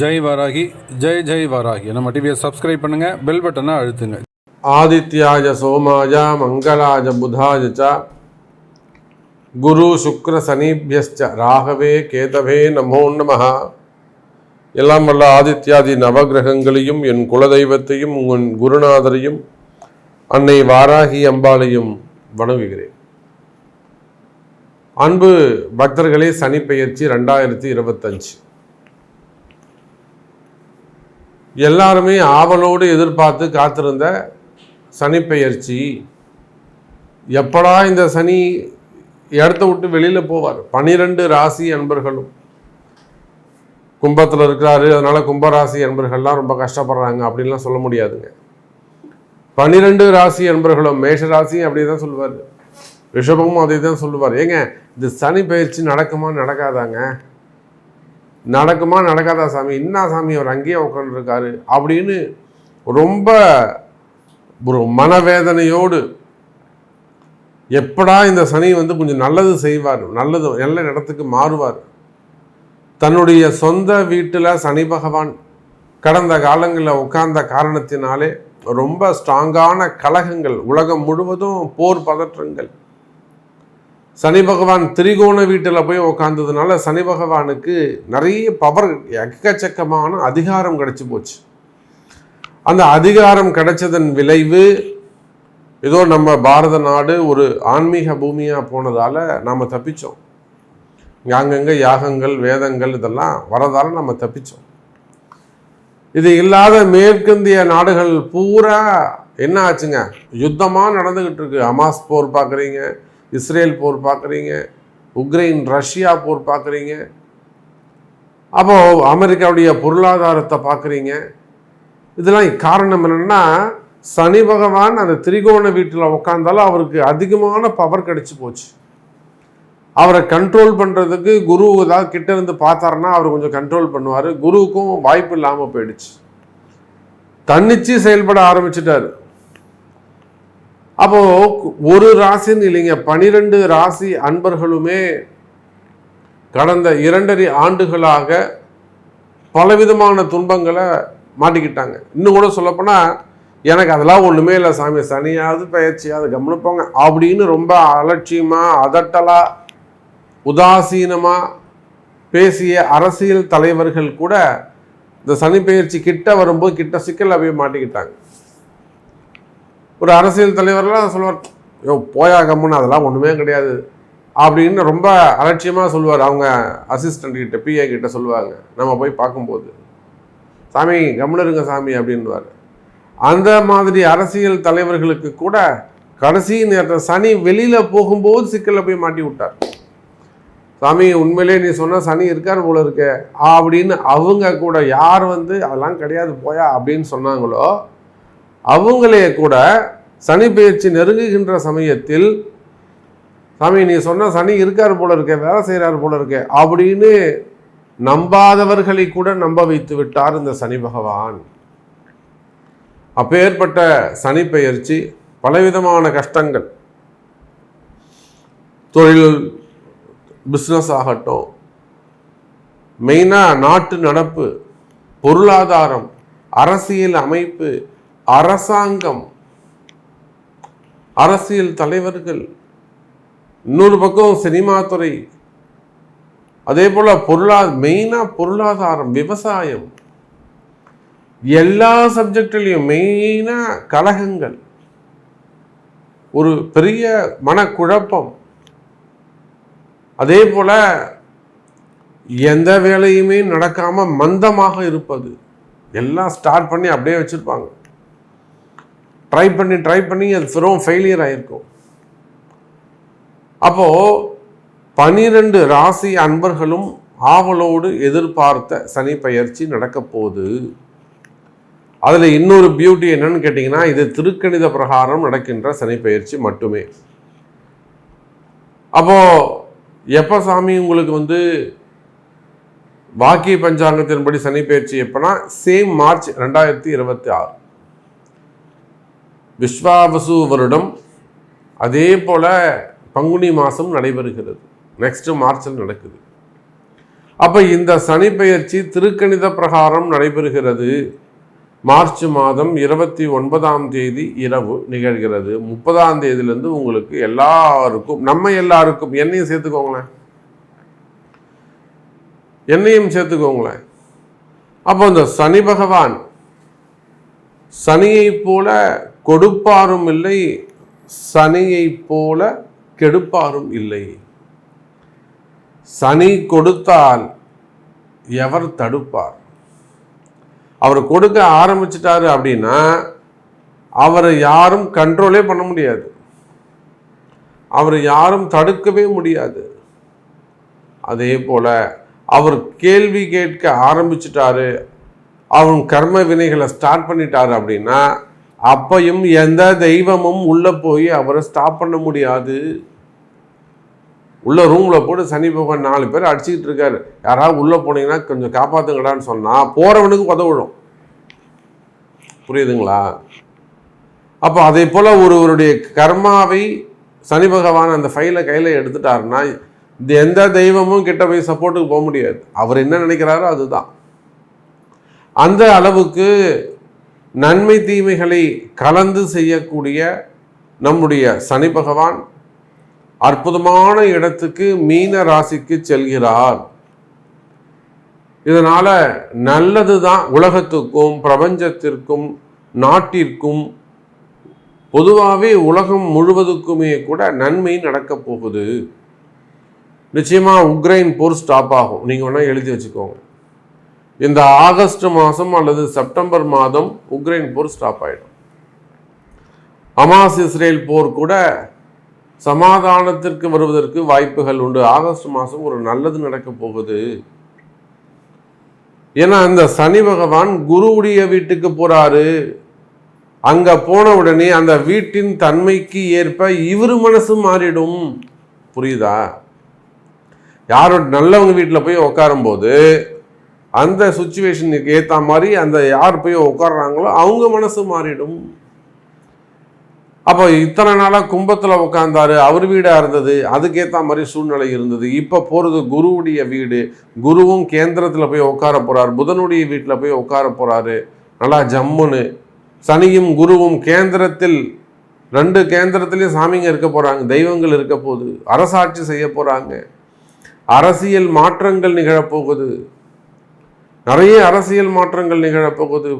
ஜெய் வாராகி ஜெய் ஜெய் வாராகி. நம்ம டிவியை சப்ஸ்கிரைப் பண்ணுங்க பெல் பட்டனை அழுத்துங்க. ஆதித்யாய சோமாய மங்களாய புதாய ச குரு சுக்ர சனிபியஸ்ச ராகவே கேதவே நமோ நம எல்லாம் வல்ல ஆதித்யாதி நவகிரகங்களையும் என் குலதெய்வத்தையும் உன் குருநாதரையும் அன்னை வாராகி அம்பாளையும் வணங்குகிறேன். அன்பு பக்தர்களே சனிப்பெயர்ச்சி ரெண்டாயிரத்தி இருபத்தஞ்சு. எல்லாருமே ஆவலோடு எதிர்பார்த்து காத்திருந்த சனிப்பெயர்ச்சி எப்படா இந்த சனி இடத்த விட்டு வெளியில் போவார்? பனிரெண்டு ராசி அன்பர்களும். கும்பத்தில் இருக்கிறாரு அதனால கும்பராசி அன்பர்கள்லாம் ரொம்ப கஷ்டப்படுறாங்க அப்படின்லாம் சொல்ல முடியாதுங்க. பனிரெண்டு ராசி அன்பர்களும் மேஷ ராசியும் அப்படி தான் சொல்லுவார். ரிஷபமும் அதே தான் சொல்லுவார். ஏங்க இந்த சனி பயிற்சி நடக்குமா நடக்காதாங்க? நடக்குமா நடக்காதா சாமி? இன்னா சாமி அவர் அங்கேயே உட்காந்துருக்காரு அப்படின்னு ரொம்ப ஒரு மனவேதனையோடு எப்படா இந்த சனி வந்து கொஞ்சம் நல்லது செய்வார் நல்லது நல்ல இடத்துக்கு மாறுவார். தன்னுடைய சொந்த வீட்டில் சனி பகவான் கடந்த காலங்களில் உட்கார்ந்த காரணத்தினாலே ரொம்ப ஸ்ட்ராங்கான கலகங்கள் உலகம் முழுவதும் போர் பதற்றங்கள். சனி பகவான் திரிகோண வீட்டில் போய் உக்காந்ததுனால சனி பகவானுக்கு நிறைய பவர் எக்கச்சக்கமான அதிகாரம் கிடைச்சி போச்சு. அந்த அதிகாரம் கிடைச்சதன் விளைவு ஏதோ நம்ம பாரத நாடு ஒரு ஆன்மீக பூமியாக போனதால் நாம் தப்பித்தோம் அங்கங்கே யாகங்கள் வேதங்கள் இதெல்லாம் வரதால் நம்ம தப்பித்தோம் இது இல்லாத மேற்கிந்திய நாடுகள் பூரா என்ன ஆச்சுங்க? யுத்தமாக நடந்துக்கிட்டு இருக்கு. அமாஸ் போர் பார்க்குறீங்க. இஸ்ரேல் போர் பார்க்குறீங்க உக்ரைன் ரஷ்யா போர் பார்க்குறீங்க. அப்போ அமெரிக்காவுடைய பொருளாதாரத்தை பார்க்குறீங்க. இதெல்லாம் காரணம் என்னென்னா சனி பகவான் அந்த திரிகோண வீட்டில் உட்காந்தாலும் அவருக்கு அதிகமான பவர் கிடைச்சி போச்சு. அவரை கண்ட்ரோல் பண்ணுறதுக்கு குரு ஏதாவது கிட்ட இருந்து பார்த்தாருன்னா அவர் கொஞ்சம் கண்ட்ரோல் பண்ணுவார். குருவுக்கும் வாய்ப்பு இல்லாமல் போயிடுச்சு. தன்னிச்சு செயல்பட ஆரம்பிச்சிட்டாரு. அப்போ ஒரு ராசின்னு இல்லைங்க பனிரெண்டு ராசி அன்பர்களுமே கடந்த இரண்டரை ஆண்டுகளாக பலவிதமான துன்பங்களை மாட்டிக்கிட்டாங்க. இன்னும் கூட சொல்லப்போனால் எனக்கு அதெல்லாம் ஒன்றுமே இல்லை சாமி சனியாவது பயிற்சியாவது கவனிப்போங்க அப்படின்னு ரொம்ப அலட்சியமாக அதட்டலாக உதாசீனமாக பேசிய அரசியல் தலைவர்கள் கூட இந்த சனி பயிற்சி கிட்ட வரும்போது கிட்ட சிக்கல் போய் மாட்டிக்கிட்டாங்க. ஒரு அரசியல் தலைவர்லாம் சொல்லுவார் ஐயோ போயா கம்முன்னு அதெல்லாம் ஒன்றுமே கிடையாது. அப்படின்னு ரொம்ப அலட்சியமாக சொல்லுவார். அவங்க அசிஸ்டண்ட் கிட்ட பிஏ கிட்ட சொல்லுவாங்க. நம்ம போய் பார்க்கும்போது சாமி கம்னருங்க சாமி அப்படின்வார் அந்த மாதிரி அரசியல் தலைவர்களுக்கு கூட கடைசி நேரத்தில் சனி வெளியில் போகும்போது சிக்கலில் போய் மாட்டி விட்டார். சாமி உண்மையிலே நீ சொன்ன சனி இருக்கார் போல இருக்க அப்படின்னு அவங்க கூட யார் வந்து அதெல்லாம் கிடையாது போயா அப்படின்னு சொன்னாங்களோ அவங்களே கூட சனி பயிற்சி நெருங்குகின்ற சமயத்தில் சாமி நீ சொன்ன சனி இருக்கார் போல இருக்க வேலை செய்கிறார் போல இருக்க அப்படின்னு நம்பாதவர்களை கூட நம்ப வைத்து விட்டார் இந்த சனி பகவான். அப்பேற்பட்ட சனி பெயர்ச்சி பலவிதமான கஷ்டங்கள். தொழில் பிஸ்னஸ் ஆகட்டும். மெயினாக நாட்டு நடப்பு பொருளாதாரம் அரசியல் அமைப்பு அரசாங்கம் அரசியல் தலைவர்கள் இன்னொரு பக்கம் சினிமா துறை அதே போல் பொருளா மெயினாக பொருளாதாரம் விவசாயம். எல்லா சப்ஜெக்ட்லேயும் மெயினாக கழகங்கள். ஒரு பெரிய மனக்குழப்பம். அதே போல் எந்த வேலையுமே நடக்காமல் மந்தமாக இருப்பது. எல்லாம் ஸ்டார்ட் பண்ணி அப்படியே வச்சுருப்பாங்க. ட்ரை பண்ணி ட்ரை பண்ணி அது வெறும் ஃபெயிலியர் ஆகிருக்கும் அப்போது பனிரெண்டு ராசி அன்பர்களும் ஆவலோடு எதிர்பார்த்த சனி பயிற்சி நடக்க போகுது. அதில் இன்னொரு பியூட்டி என்னன்னு கேட்டிங்கன்னா இது திருக்கணித பிரகாரம் நடக்கின்ற சனி பயிற்சி மட்டுமே. அப்போது எப்போ சாமி உங்களுக்கு வந்து வாக்கிய பஞ்சாங்கத்தின்படி சனி பயிற்சி எப்போனா சேம் மார்ச் ரெண்டாயிரத்தி இருபத்தி ஆறு. விஸ்வாவசு வருடம் அதே போல் பங்குனி மாதம் நடைபெறுகிறது. நெக்ஸ்ட் மார்ச்சில் நடக்குது. அப்போ இந்த சனி பெயர்ச்சி திருக்கணித பிரகாரம் நடைபெறுகிறது. மார்ச் மாதம் இருபத்தி ஒன்பதாம் தேதி இரவு நிகழ்கிறது. முப்பதாம் தேதியிலேருந்து உங்களுக்கு எல்லாருக்கும் நம்ம எல்லாருக்கும் என்னையும் சேர்த்துக்கோங்களேன். என்னையும் சேர்த்துக்கோங்களேன். அப்போ இந்த சனி பகவான் சனியைப் போல கொடுப்பாரும் இல்லை சனியைப் போல கெடுப்பாரும் இல்லை. சனி கொடுத்தால் எவர் தடுப்பார்? அவர் கொடுக்க ஆரம்பிச்சிட்டாரு அப்படின்னா அவரை யாரும் கண்ட்ரோலே பண்ண முடியாது. அவரை யாரும் தடுக்கவே முடியாது. அதே போல அவர் கேள்வி கேட்க ஆரம்பிச்சிட்டாரு அவன் கர்ம வினைகளை ஸ்டார்ட் பண்ணிட்டாரு அப்படின்னா அப்பையும் எந்த தெய்வமும் உள்ள போய் அவரை ஸ்டாப் பண்ண முடியாது. உள்ள ரூம்ல போட்டு சனி பகவான் நாலு பேர் அடிச்சுக்கிட்டு இருக்காரு. யாராவது உள்ள போனீங்கன்னா கொஞ்சம் காப்பாத்துங்கடான்னு சொன்னா போறவனுக்கு உதவிடும் புரியுதுங்களா? அப்போ அதே போல ஒருவருடைய கர்மாவை சனி பகவான் அந்த ஃபைலை கையில எடுத்துட்டாருன்னா இந்த எந்த தெய்வமும் கிட்ட போய் சப்போர்ட்டுக்கு போக முடியாது. அவர் என்ன நினைக்கிறாரோ அதுதான். அந்த அளவுக்கு நன்மை தீமைகளை கலந்து செய்யக்கூடிய நம்முடைய சனி பகவான் அற்புதமான இடத்துக்கு மீன ராசிக்கு செல்கிறார். இதனால் நல்லது தான் உலகத்துக்கும் பிரபஞ்சத்திற்கும் நாட்டிற்கும். பொதுவாகவே உலகம் முழுவதுக்குமே கூட நன்மை நடக்கப் போகுது. நிச்சயமாக உக்ரைன் போர் ஸ்டாப் ஆகும். நீங்கள் வேணால் எழுதி வச்சுக்கோங்க. இந்த ஆகஸ்ட் மாதம் அல்லது செப்டம்பர் மாதம் உக்ரைன் போர் ஸ்டாப் ஆகிடும் அமாஸ் இஸ்ரேல் போர் கூட சமாதானத்திற்கு வருவதற்கு வாய்ப்புகள் உண்டு. ஆகஸ்ட் மாதம் ஒரு நல்லது நடக்க போகுது. ஏன்னா அந்த சனி பகவான் குருவுடைய வீட்டுக்கு போறாரு. அங்க போன உடனே அந்த வீட்டின் தன்மைக்கு ஏற்ப இவர் மனசு மாறிடும். புரியுதா? யாரோட நல்லவங்க வீட்டில் போய் உட்காரும்போது அந்த சுச்சுவேஷனுக்கு ஏற்ற மாதிரி அந்த யார் போய் உட்காடுறாங்களோ அவங்க மனசு மாறிடும். அப்போ இத்தனை நாளாக கும்பத்தில் உட்காந்தாரு அவர் வீடாக இருந்தது அதுக்கேற்ற மாதிரி சூழ்நிலை இருந்தது. இப்போ போகிறது குருவுடைய வீடு குருவும் கேந்திரத்தில் போய் உட்கார போகிறார் புதனுடைய வீட்டில் போய் உட்கார போகிறாரு நல்லா ஜம்முன்னு. சனியும் குருவும் கேந்திரத்தில் ரெண்டு கேந்திரத்திலையும் சாமிங்க இருக்க போகிறாங்க தெய்வங்கள் இருக்க போகுது அரசாட்சி செய்ய போகிறாங்க அரசியல் மாற்றங்கள் நிகழப்போகுது. நிறைய அரசியல் மாற்றங்கள் நிகழப்போகுது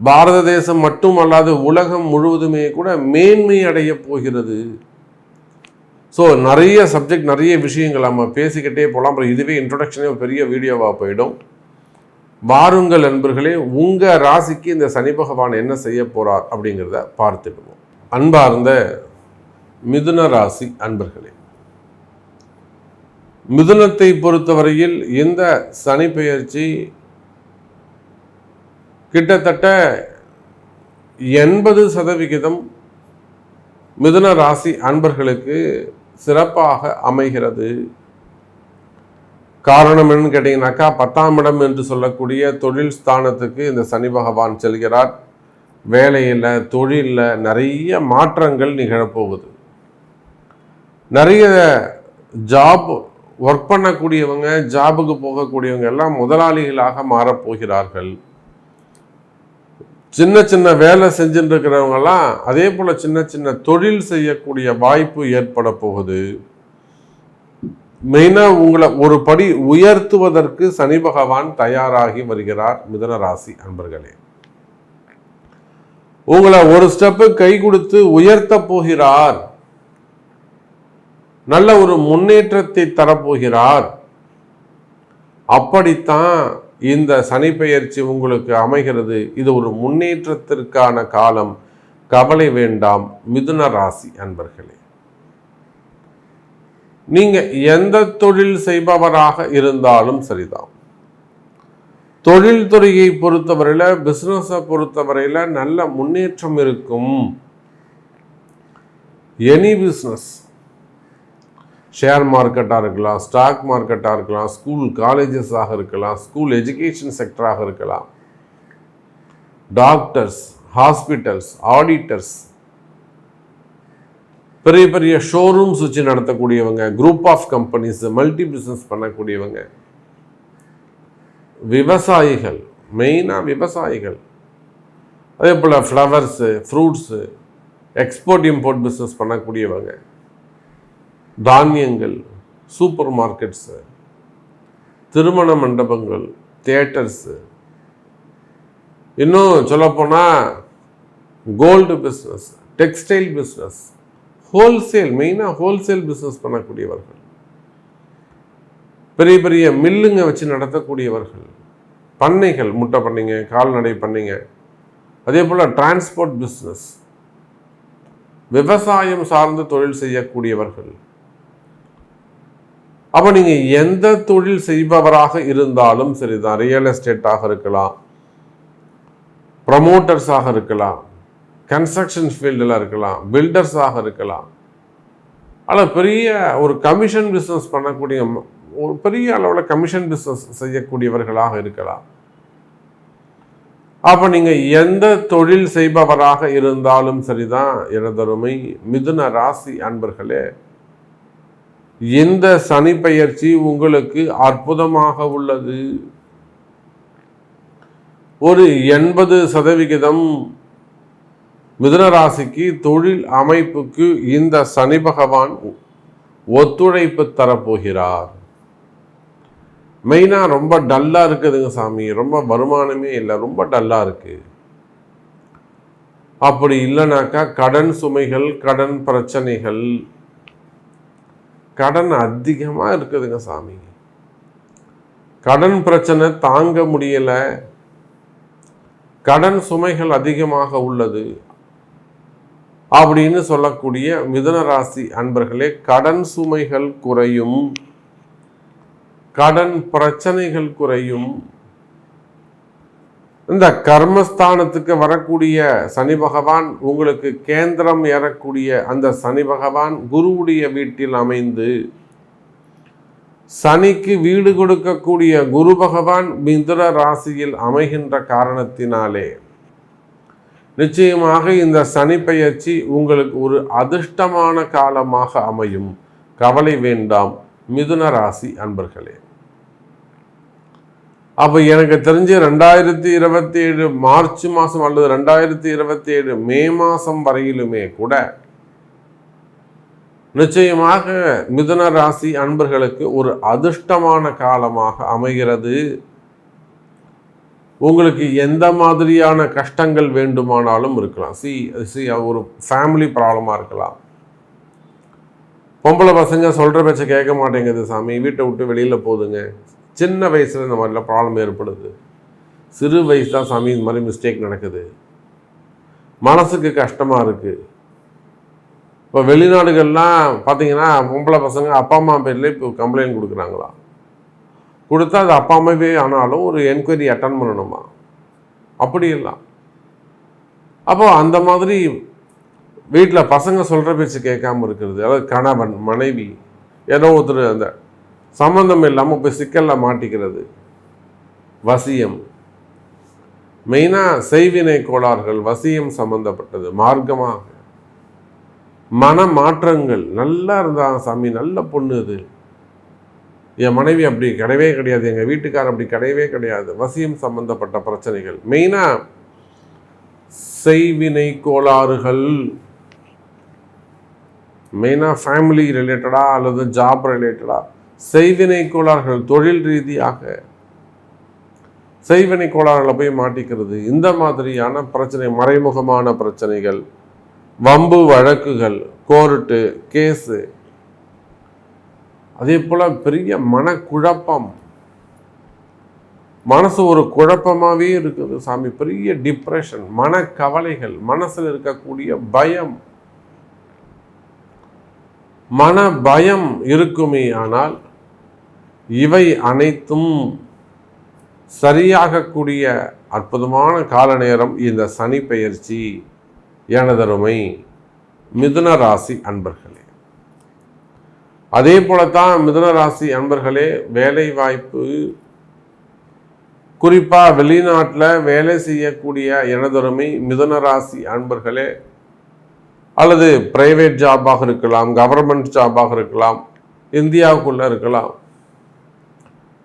பாரத தேசம் மட்டும் அல்லாது உலகம் முழுவதுமே கூட மேன்மை அடைய போகிறது. ஸோ நிறைய சப்ஜெக்ட் நிறைய விஷயங்கள் நம்ம பேசிக்கிட்டே போகலாம் அப்புறம் இதுவே இன்ட்ரொடக்ஷனே பெரிய வீடியோவாக போயிடும். வாருங்கள் நண்பர்களே உங்கள் ராசிக்கு இந்த சனி பகவான் என்ன செய்ய போகிறார் அப்படிங்கிறத பார்த்துடுவோம் அன்பார்ந்த மிதுன ராசி அன்பர்களே மிதுனத்தை பொறுத்தவரையில் இந்த சனி பெயர்ச்சி கிட்டத்தட்ட எண்பது சதவிகிதம் மிதுன ராசி அன்பர்களுக்கு சிறப்பாக அமைகிறது. காரணம் என்னன்னு கேட்டிங்கனாக்கா பத்தாம் இடம் என்று சொல்லக்கூடிய தொழில் ஸ்தானத்துக்கு இந்த சனி பகவான் செல்கிறார். வேலையில் தொழிலில் நிறைய மாற்றங்கள் நிகழப்போகுது. நிறைய ஜாப் ஒர்க் பண்ணக்கூடியவங்க ஜாபுக்கு போகக்கூடியவங்க எல்லாம் முதலாளிகளாக மாறப்போகிறார்கள் சின்ன சின்ன வேலை செஞ்சுட்டு இருக்கிறவங்கலாம் அதே போல் சின்ன சின்ன தொழில் செய்யக்கூடிய வாய்ப்பு ஏற்பட போகுது. மெயினாக உங்களை ஒரு படி உயர்த்துவதற்கு சனி பகவான் தயாராகி வருகிறார் மிதன ராசி அன்பர்களே. உங்களை ஒரு ஸ்டெப்பு கை கொடுத்து உயர்த்த போகிறார். நல்ல ஒரு முன்னேற்றத்தை தரப்போகிறார். அப்படித்தான் இந்த சனிப்பெயர்ச்சி உங்களுக்கு அமைகிறது. இது ஒரு முன்னேற்றத்திற்கான காலம். கவலை வேண்டாம் மிதுன ராசி அன்பர்களே. நீங்க எந்த தொழில் செய்பவராக இருந்தாலும் சரிதான். தொழில்துறையை பொறுத்தவரையில பிசினஸை பொறுத்தவரையில நல்ல முன்னேற்றம் இருக்கும். எனி பிஸ்னஸ் ஷேர் மார்க்கெட்டாக இருக்கலாம் ஸ்டாக் மார்க்கெட்டாக இருக்கலாம் ஸ்கூல் காலேஜஸாக இருக்கலாம் ஸ்கூல் எஜுகேஷன் செக்டராக இருக்கலாம். டாக்டர்ஸ் ஹாஸ்பிட்டல்ஸ் ஆடிட்டர்ஸ் பெரிய பெரிய ஷோரூம்ஸ் வச்சு நடத்தக்கூடியவங்க group of companies multi business பண்ணக்கூடியவங்க. விவசாயிகள் மெயினாக விவசாயிகள். அதே போல் flowers fruits export import business பண்ணக்கூடியவங்க. தானியங்கள் சூப்பர் மார்க்கெட்ஸு திருமண மண்டபங்கள் தேட்டர்ஸு இன்னும் சொல்லப்போனால் gold business textile business wholesale மெயினாக ஹோல்சேல் பிஸ்னஸ் பண்ணக்கூடியவர்கள். பெரிய பெரிய மில்லுங்க வச்சு நடத்தக்கூடியவர்கள். பண்ணைகள் முட்டை பண்ணைங்க கால்நடை பண்ணைங்க. அதே போல் டிரான்ஸ்போர்ட் பிஸ்னஸ் விவசாயம் சார்ந்து தொழில் செய்யக்கூடியவர்கள். அப்போ நீங்கள் எந்த தொழில் செய்பவராக இருந்தாலும் சரிதான். ரியல் எஸ்டேட்டாக இருக்கலாம். ப்ரமோட்டர்ஸாக இருக்கலாம். கன்ஸ்ட்ரக்ஷன் ஃபீல்டில் இருக்கலாம். பில்டர்ஸாக இருக்கலாம். ஆனால் பெரிய ஒரு கமிஷன் பிஸ்னஸ் பண்ணக்கூடிய ஒரு பெரிய அளவில் கமிஷன் பிஸ்னஸ் செய்யக்கூடியவர்களாக இருக்கலாம். அப்போ நீங்கள் எந்த தொழில் செய்பவராக இருந்தாலும் சரிதான். எனதருமை மிதுன ராசி அன்பர்களே இந்த சனி பெயர்ச்சி உங்களுக்கு அற்புதமாக உள்ளது? ஒரு எண்பது சதவிகிதம் மிதுனராசிக்கு தொழில் அமைப்புக்கு இந்த சனி பகவான் ஒத்துழைப்பு தரப்போகிறார். மெயினாக ரொம்ப டல்லாக இருக்குதுங்க சாமி. ரொம்ப வருமானமே இல்லை. ரொம்ப டல்லாக இருக்குது அப்படி இல்லைனாக்கா கடன் சுமைகள் கடன் பிரச்சனைகள் கடன் அதிகமாக இருக்குதுங்க சாமி. கடன் பிரச்சனை தாங்க முடியலை. கடன் சுமைகள் அதிகமாக உள்ளது. அப்படின்னு சொல்லக்கூடிய மிதுன ராசி அன்பர்களே கடன் சுமைகள் குறையும். கடன் பிரச்சனைகள் குறையும். இந்த கர்மஸ்தானத்துக்கு வரக்கூடிய சனி பகவான் உங்களுக்கு கேந்திரம் ஏறக்கூடிய அந்த சனி பகவான் குருவுடைய வீட்டில் அமைந்து சனிக்கு வீடு கொடுக்கக்கூடிய குரு பகவான் மிதுன ராசியில் அமைகின்ற காரணத்தினாலே நிச்சயமாக இந்த சனி பெயர்ச்சி உங்களுக்கு ஒரு அதிர்ஷ்டமான காலமாக அமையும். கவலை வேண்டாம். மிதுன ராசி அன்பர்களே. அப்போ எனக்கு தெரிஞ்சு ரெண்டாயிரத்தி இருபத்தி ஏழு மார்ச் மாதம் அல்லது ரெண்டாயிரத்தி இருபத்தி ஏழு மே மாதம் வரையிலுமே கூட நிச்சயமாக மிதுன ராசி அன்பர்களுக்கு ஒரு அதிர்ஷ்டமான காலமாக அமைகிறது. உங்களுக்கு எந்த மாதிரியான கஷ்டங்கள் வேண்டுமானாலும் இருக்கலாம். சி சி ஒரு ஃபேமிலி ப்ராப்ளமாக இருக்கலாம். பொம்பளை பசங்க சொல்கிற பேச்சை கேட்க மாட்டேங்குது சாமி. வீட்டை விட்டு வெளியில் போதுங்க. சின்ன வயசில் இந்த மாதிரிலாம் ப்ராப்ளம் ஏற்படுது. சிறு வயசு தான் சாமி இந்த மாதிரி மிஸ்டேக் நடக்குது. மனசுக்கு கஷ்டமாக இருக்குது இப்போ வெளிநாடுகள்லாம் பார்த்தீங்கன்னா பொம்பளை பசங்க அப்பா அம்மா பேர்லேயே இப்போ கம்ப்ளைண்ட் கொடுக்குறாங்களா? கொடுத்தா அது அப்பா அம்மாவே ஆனாலும் ஒரு என்கொயரி அட்டன் பண்ணணுமா? அப்படி இல்லை. அப்போ அந்த மாதிரி வீட்டில் பசங்க சொல்கிற பேச்சு கேட்காம இருக்கிறது. அதாவது கணவன் மனைவி ஏதோ ஒருத்தர் அந்த சம்மந்தம் இல்லாமல் போய் சிக்கலில் மாட்டிக்கிறது. வசியம். மெயினாக செய்வினை கோளாறுகள் வசியம் சம்பந்தப்பட்டது. மார்க்கமாக. மன மாற்றங்கள். நல்லா இருந்தா சாமி நல்ல பொண்ணு இது. என் மனைவி அப்படி கிடையவே கிடையாது. எங்கள் வீட்டுக்காரர் அப்படி கிடையவே கிடையாது. வசியம் சம்பந்தப்பட்ட பிரச்சனைகள். மெயினாக செய்வினை கோளாறுகள். மெயினாக ஃபேமிலி ரிலேட்டடா அல்லது ஜாப் ரிலேட்டடாக செய்வினை கோளாறுகள் தொழில் ரீதியாக செய்வினை கோளாறுகளை போய் மாட்டிக்கிறது. இந்த மாதிரியான பிரச்சனை மறைமுகமான பிரச்சனைகள் வம்பு வழக்குகள் கோர்ட்டு கேஸு அதே போல் பெரிய மனக்குழப்பம். மனசு ஒரு குழப்பமாகவே இருக்குது சாமி. பெரிய டிப்ரெஷன் மனக்கவலைகள் மனசில் இருக்கக்கூடிய பயம். மன பயம் இருக்குமே ஆனால் இவை அனைத்தும் சரியாகக்கூடிய அற்புதமான கால நேரம் இந்த சனி பெயர்ச்சி எனதருமை மிதுன ராசி அன்பர்களே. அதே போலத்தான் மிதுன ராசி அன்பர்களே வேலை வாய்ப்பு குறிப்பாக வெளிநாட்டில் வேலை செய்யக்கூடிய எனதொருமை மிதுன ராசி அன்பர்களே அல்லது பிரைவேட் ஜாபாக இருக்கலாம் கவர்மெண்ட் ஜாபாக இருக்கலாம் இந்தியாவுக்குள்ளே இருக்கலாம்.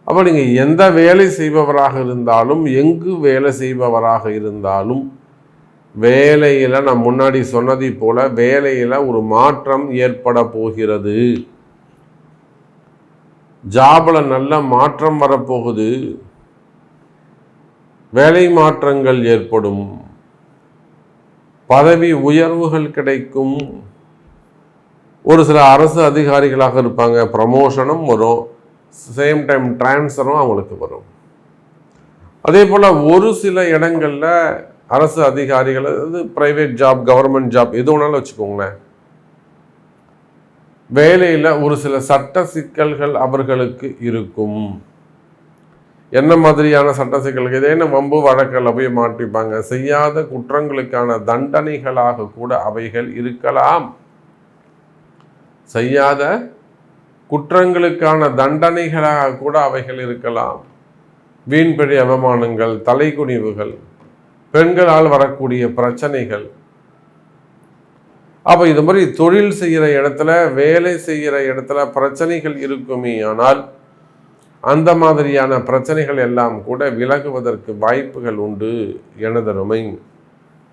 அப்போ நீங்கள் எந்த வேலை செய்பவராக இருந்தாலும் எங்கு வேலை செய்பவராக இருந்தாலும் வேலையில் நான் முன்னாடி சொன்னதை போல வேலையில் ஒரு மாற்றம் ஏற்பட போகிறது. ஜாபில் நல்ல மாற்றம் வரப்போகுது. வேலை மாற்றங்கள் ஏற்படும். பதவி உயர்வுகள் கிடைக்கும். ஒரு சில அரசு அதிகாரிகளாக இருப்பாங்க ப்ரமோஷனும் வரும். சேம் டைம் டிரான்ஸ்ஃபரும் அவங்களுக்கு வரும். அதே போல் ஒரு சில இடங்களில் அரசு அதிகாரிகள் அதாவது ப்ரைவேட் ஜாப் கவர்மெண்ட் ஜாப் எது வேணாலும் வச்சுக்கோங்களேன். வேலையில் ஒரு சில சட்ட சிக்கல்கள் அவர்களுக்கு இருக்கும். என்ன மாதிரியான சட்ட சிக்கல்கள்? ஏதேனும் வம்பு வழக்கில் போய் மாட்டிப்பாங்க. செய்யாத குற்றங்களுக்கான தண்டனைகளாக கூட அவைகள் இருக்கலாம். செய்யாத குற்றங்களுக்கான தண்டனைகளாக கூட அவைகள் இருக்கலாம். வீண்பழி அவமானங்கள் தலைக்குனிவுகள் பெண்களால் வரக்கூடிய பிரச்சனைகள். அப்போ இது மாதிரி தொழில் செய்கிற இடத்துல வேலை செய்கிற இடத்துல பிரச்சனைகள் இருக்குமே ஆனால் அந்த மாதிரியான பிரச்சனைகள் எல்லாம் கூட விலகுவதற்கு வாய்ப்புகள் உண்டு எனதருமை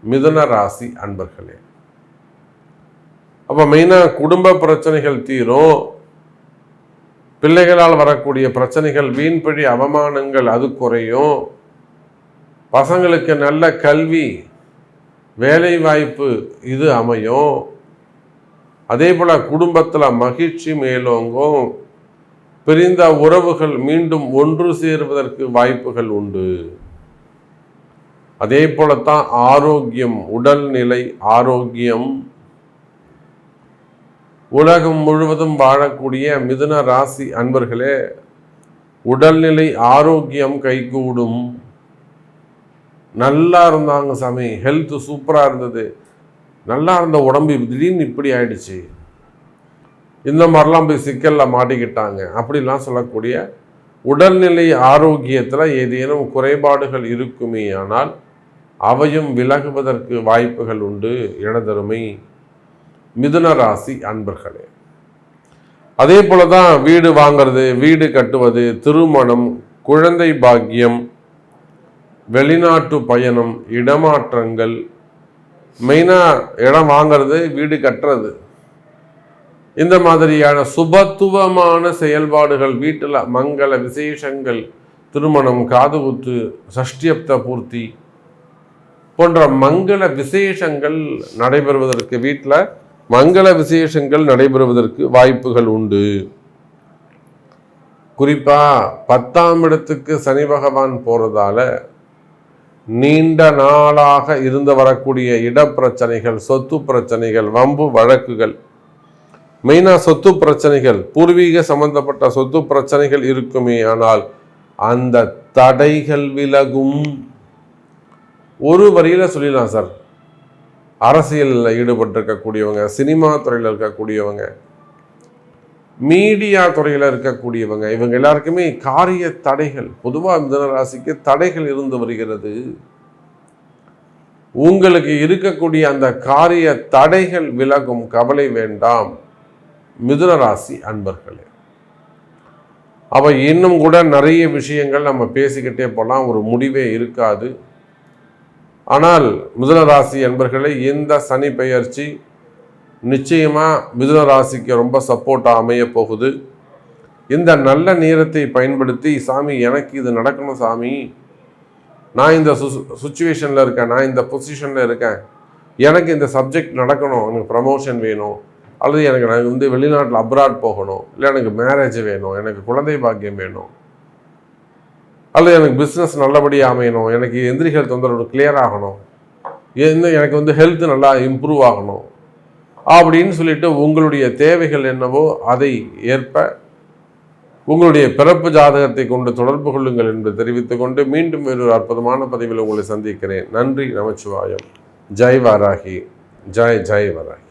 மிதுன ராசி அன்பர்களே. அப்போ மெயினாக குடும்ப பிரச்சனைகள் தீரும். பிள்ளைகளால் வரக்கூடிய பிரச்சனைகள் வீண்பழி அவமானங்கள் அது குறையும். பசங்களுக்கு நல்ல கல்வி வேலை வாய்ப்பு இது அமையும். அதே போல் குடும்பத்தில் மகிழ்ச்சி மேலோங்கும். பிரிந்த உறவுகள் மீண்டும் ஒன்று சேருவதற்கு வாய்ப்புகள் உண்டு. அதே போலத்தான் ஆரோக்கியம் உடல்நிலை ஆரோக்கியம் உலகம் முழுவதும் வாழக்கூடிய மிதுன ராசி அன்பர்களே உடல்நிலை ஆரோக்கியம் கைகூடும். நல்லா இருந்தாங்க சாமி. ஹெல்த் சூப்பராக இருந்தது. நல்லா இருந்த உடம்பு திடீர்னு இப்படி ஆயிடுச்சு. இந்த மாதிரிலாம் போய் சிக்கலில் மாட்டிக்கிட்டாங்க. அப்படிலாம் சொல்லக்கூடிய உடல்நிலை ஆரோக்கியத்தில் ஏதேனும் குறைபாடுகள் இருக்குமே ஆனால் அவையும் விலகுவதற்கு வாய்ப்புகள் உண்டு. எனதருமை. மிதுன ராசி அன்பர்களே. அதே போல தான் வீடு வாங்கிறது வீடு கட்டுவது திருமணம் குழந்தை பாக்கியம் வெளிநாட்டு பயணம் இடமாற்றங்கள் மெயினாக இடம் வாங்கிறது வீடு கட்டுறது. இந்த மாதிரியான சுபத்துவமான செயல்பாடுகள் வீட்டில் மங்கள விசேஷங்கள் திருமணம் காதுகுத்து சஷ்டியப்த பூர்த்தி போன்ற மங்கள விசேஷங்கள் நடைபெறுவதற்கு வீட்டில் மங்கள விசேஷங்கள் நடைபெறுவதற்கு வாய்ப்புகள் உண்டு. குறிப்பா பத்தாம் இடத்துக்கு சனி பகவான் போறதால நீண்ட நாளாக இருந்து வரக்கூடிய இடப்பிரச்சனைகள் சொத்து பிரச்சனைகள் வம்பு வழக்குகள் மெயினாக சொத்து பிரச்சனைகள் பூர்வீக சம்பந்தப்பட்ட சொத்து பிரச்சனைகள் இருக்குமே ஆனால் அந்த தடைகள் விலகும். ஒரு வரியில் சொல்லிடலாம் சார். அரசியலில் ஈடுபட்டிருக்கக்கூடியவங்க சினிமா துறையில் இருக்கக்கூடியவங்க மீடியா துறையில் இருக்கக்கூடியவங்க இவங்க எல்லாருக்குமே காரிய தடைகள் பொதுவாக மிதன ராசிக்கு தடைகள் இருந்து வருகிறது. உங்களுக்கு இருக்கக்கூடிய அந்த காரிய தடைகள் விலகும் கவலை வேண்டாம் மிதுன ராசி அன்பர்களே. அவ இன்னும் கூட நிறைய விஷயங்கள் நம்ம பேசிக்கிட்டே போகலாம் ஒரு முடிவே இருக்காது. ஆனால் மிதுன ராசி என்பர்களை இந்த சனி பெயர்ச்சி நிச்சயமாக மிதுன ராசிக்கு ரொம்ப சப்போர்ட்டாக அமைய போகுது. இந்த நல்ல நேரத்தை பயன்படுத்தி சாமி எனக்கு இது நடக்கணும் சாமி. நான் இந்த சு சுச்சுவேஷனில் இருக்கேன். நான் இந்த பொசிஷனில் இருக்கேன். எனக்கு இந்த சப்ஜெக்ட் நடக்கணும். எனக்கு ப்ரமோஷன் வேணும். அல்லது எனக்கு நான் வந்து வெளிநாட்டில் அப்ராட் போகணும். இல்லை எனக்கு மேரேஜ் வேணும். எனக்கு குழந்தை பாக்கியம் வேணும். அல்லது எனக்கு பிஸ்னஸ் நல்லபடியாக அமையணும் எனக்கு எந்திரிகள் தொந்தரவு கிளியர் ஆகணும் இன்னும் எனக்கு வந்து ஹெல்த் நல்லா இம்ப்ரூவ் ஆகணும் அப்படின்னு சொல்லிட்டு உங்களுடைய தேவைகள் என்னவோ அதை ஏற்ப உங்களுடைய பிறப்பு ஜாதகத்தை கொண்டு தொடர்பு கொள்ளுங்கள் என்று தெரிவித்துக் கொண்டு மீண்டும் ஒரு அற்புதமான பதிவில் உங்களை சந்திக்கிறேன். நன்றி நமச்சிவாயம். ஜெய் வாராகி. ஜெய் ஜெய் வராகி.